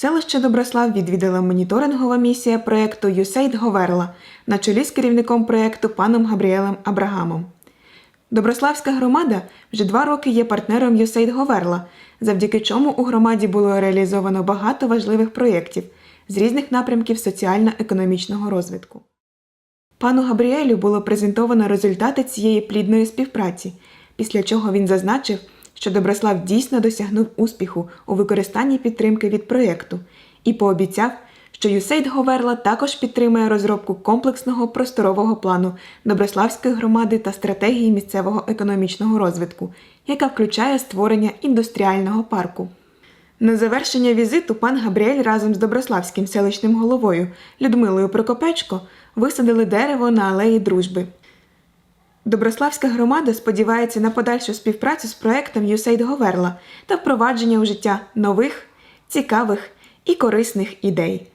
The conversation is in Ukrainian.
Селище Доброслав відвідала моніторингова місія проєкту USAID Говерла на чолі з керівником проєкту паном Габріелем Абрагамом. Доброславська громада вже два роки є партнером USAID Говерла, завдяки чому у громаді було реалізовано багато важливих проєктів з різних напрямків соціально-економічного розвитку. Пану Габріелю було презентовано результати цієї плідної співпраці, після чого він зазначив, що Доброслав дійсно досягнув успіху у використанні підтримки від проєкту і пообіцяв, що USAID Говерла також підтримує розробку комплексного просторового плану Доброславської громади та стратегії місцевого економічного розвитку, яка включає створення індустріального парку. На завершення візиту пан Габріель разом з Доброславським селищним головою Людмилою Прокопечко висадили дерево на алеї дружби. Доброславська громада сподівається на подальшу співпрацю з проектом USAID Говерла та впровадження у життя нових, цікавих і корисних ідей.